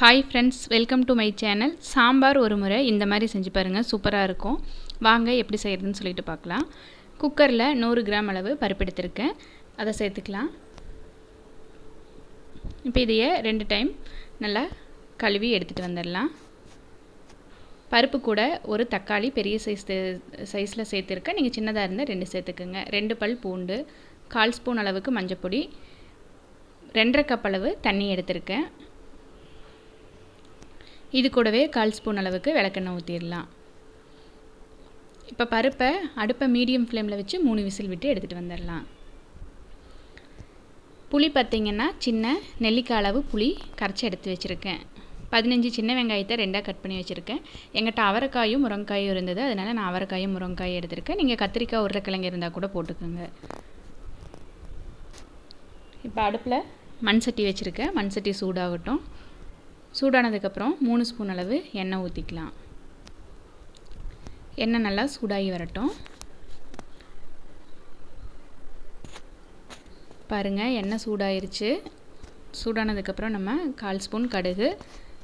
Hi friends welcome to my channel sambar ஒரு முறை இந்த மாதிரி செஞ்சு பாருங்கள் சூப்பராக இருக்கும். வாங்க எப்படி செய்கிறதுன்னு சொல்லிட்டு பார்க்கலாம். குக்கரில் நூறு கிராம் அளவு பருப்பு எடுத்திருக்கேன். அதை சேர்த்துக்கலாம். இப்போ இதையே ரெண்டு டைம் நல்லா கழுவி எடுத்துகிட்டு வந்துடலாம். பருப்பு கூட ஒரு தக்காளி பெரிய சைஸ் சைஸில் சேர்த்துருக்கேன். நீங்கள் சின்னதாக இருந்தால் ரெண்டு சேர்த்துக்குங்க. ரெண்டு பல் பூண்டு கால் ஸ்பூன் அளவுக்கு மஞ்சப்பொடி ரெண்டரை கப் அளவு தண்ணி எடுத்திருக்கேன். இது கூடவே கால் ஸ்பூன் அளவுக்கு விளக்கெண்ணெய் ஊற்றிடலாம் இப்போ பருப்பை அடுப்பை மீடியம் ஃப்ளேமில் வச்சு மூணு விசில் விட்டு எடுத்துகிட்டு வந்துடலாம். புளி பார்த்திங்கன்னா சின்ன நெல்லிக்காய் அளவு புளி கரைச்சி எடுத்து வச்சுருக்கேன். பதினஞ்சு சின்ன வெங்காயத்தை ரெண்டாக கட் பண்ணி வச்சுருக்கேன். எங்கிட்ட அவரைக்காயும் முருங்காயும் இருந்தது அதனால் நான் அவரைக்காயும் முருங்காயும் எடுத்திருக்கேன். நீங்கள் கத்திரிக்காய் உருளைக்கிழங்கு இருந்தால் கூட போட்டுக்கோங்க. இப்போ அடுப்பில் மண் சட்டி வச்சுருக்கேன். மண் சட்டி சூடாகட்டும். சூடானதுக்கப்புறம் மூணு ஸ்பூன் அளவு எண்ணெய் ஊற்றிக்கலாம் எண்ணெய் நல்லா சூடாகி வரட்டும். பாருங்கள் எண்ணெய் சூடாயிருச்சு. சூடானதுக்கப்புறம் நம்ம கால் ஸ்பூன் கடுகு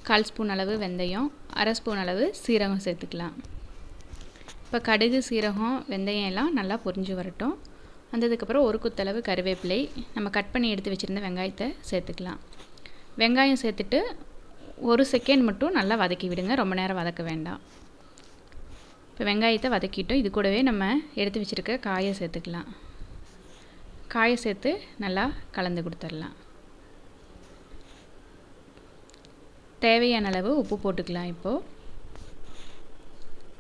கால் ஸ்பூன் அளவு வெந்தயம் அரை ஸ்பூன் அளவு சீரகம் சேர்த்துக்கலாம். இப்போ கடுகு சீரகம் வெந்தயம் எல்லாம் நல்லா பொரிஞ்சு வரட்டும். வந்ததுக்கப்புறம் ஒரு குத்தளவு கருவேப்பிலை. நம்ம கட் பண்ணி எடுத்து வச்சுருந்த வெங்காயத்தை சேர்த்துக்கலாம். வெங்காயம் சேர்த்துட்டு ஒரு செகண்ட் மட்டும் நல்லா வதக்கி விடுங்க. ரொம்ப நேரம் வதக்க வேண்டாம். இப்போ வெங்காயத்தை வதக்கிட்டோம். இது கூடவே நம்ம எடுத்து வச்சுருக்க காயை சேர்த்துக்கலாம். காயை சேர்த்து நல்லா கலந்து கொடுத்துடலாம். தேவையான அளவு உப்பு போட்டுக்கலாம் இப்போது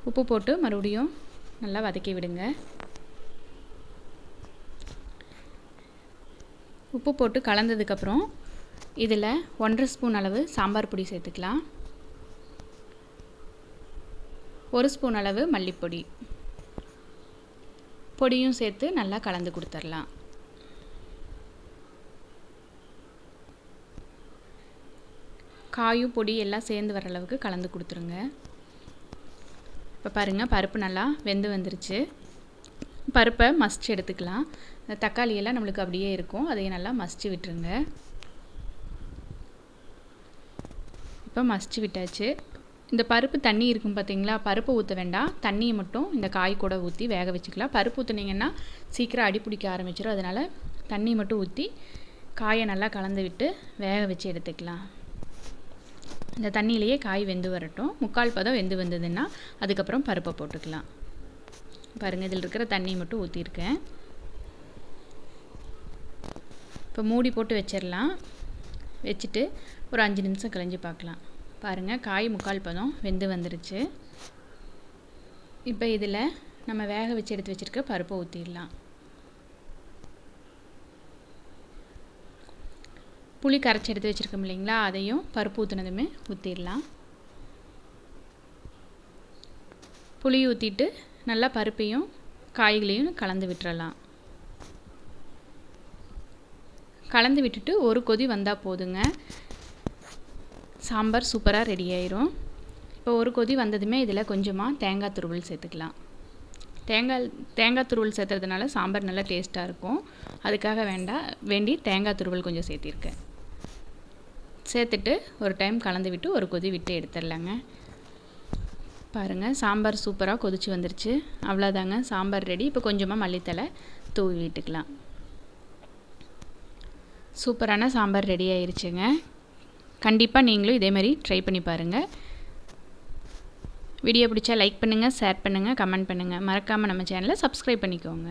உப்பு போட்டு மறுபடியும் நல்லா வதக்கி விடுங்க. உப்பு போட்டு கலந்ததுக்கப்புறம் இதில் ஒன்றரை ஸ்பூன் அளவு சாம்பார் பொடி சேர்த்துக்கலாம். ஒரு ஸ்பூன் அளவு மல்லிப்பொடி. பொடியும் சேர்த்து நல்லா கலந்து கொடுத்துர்லாம் காயும் பொடி எல்லாம் சேர்ந்து வர அளவுக்கு கலந்து கொடுத்துருங்க. இப்போ பாருங்கள் பருப்பு நல்லா வெந்து வந்துருச்சு. பருப்பை மசிச்சு எடுத்துக்கலாம். தக்காளியெல்லாம் நம்மளுக்கு அப்படியே இருக்கும். அதையும் நல்லா மசிச்சு விட்டுருங்க. இப்போ மசிச்சு விட்டாச்சு. இந்த பருப்பு தண்ணி இருக்கும் பார்த்தீங்களா பருப்பு ஊற்ற வேண்டாம். தண்ணியை மட்டும் இந்த காய் கூட ஊற்றி வேக வச்சுக்கலாம். பருப்பு ஊற்றுனீங்கன்னா சீக்கிரம் அடி பிடிக்க ஆரம்பிச்சிடும் அதனால் தண்ணி மட்டும் ஊற்றி காயை நல்லா கலந்து விட்டு வேக வச்சு எடுத்துக்கலாம். இந்த தண்ணியிலேயே காய் வெந்து வரட்டும். முக்கால் பதம் வெந்து வந்ததுன்னா அதுக்கப்புறம் பருப்பை போட்டுக்கலாம். பாருங்கள் இதில் இருக்கிற தண்ணி மட்டும் ஊற்றிருக்கேன் இப்போ மூடி போட்டு வச்சிடலாம் வச்சுட்டு ஒரு அஞ்சு நிமிஷம் கழிஞ்சு பார்க்கலாம். பாருங்கள் காய் முக்கால் பதம் வெந்து வந்துருச்சு. இப்போ இதில் நம்ம வேக வச்சு எடுத்து வச்சுருக்க பருப்பை ஊற்றிடலாம் புளி கரைச்சி எடுத்து வச்சுருக்கோம் இல்லைங்களா அதையும் பருப்பு ஊற்றினதுமே ஊற்றிடலாம் புளி ஊற்றிட்டு நல்லா பருப்பையும் காய்களையும் கலந்து விட்டுறலாம். கலந்து விட்டுட்டு ஒரு கொதி வந்தால் போதுங்க. சாம்பார் சூப்பராக ரெடி ஆயிரும். இப்போ ஒரு கொதி வந்ததுமே இதில் கொஞ்சமாக தேங்காய் துருவல் சேர்த்துக்கலாம். தேங்காய் தேங்காய் துருவல் சேர்த்துறதுனால சாம்பார் நல்லா டேஸ்ட்டாக இருக்கும். அதுக்காக வேண்டாம் வேண்டி தேங்காய் துருவல் கொஞ்சம் சேர்த்திருக்கேன். சேர்த்துட்டு ஒரு டைம் கலந்து விட்டு ஒரு கொதி விட்டு எடுத்துடலாங்க. பாருங்கள் சாம்பார் சூப்பராக கொதிச்சு வந்துருச்சு. அவ்வளோதாங்க சாம்பார் ரெடி இப்போ கொஞ்சமாக மல்லித்தலை தூவி விட்டுக்கலாம். சூப்பரான சாம்பார் ரெடி ஆயிருச்சுங்க. கண்டிப்பாக நீங்களும் இதேமாதிரி ட்ரை பண்ணி பாருங்கள் வீடியோ பிடிச்சா லைக் பண்ணுங்கள் ஷேர் பண்ணுங்கள் கமெண்ட் பண்ணுங்கள் மறக்காமல் நம்ம சேனலை சப்ஸ்கிரைப் பண்ணிக்கோங்க.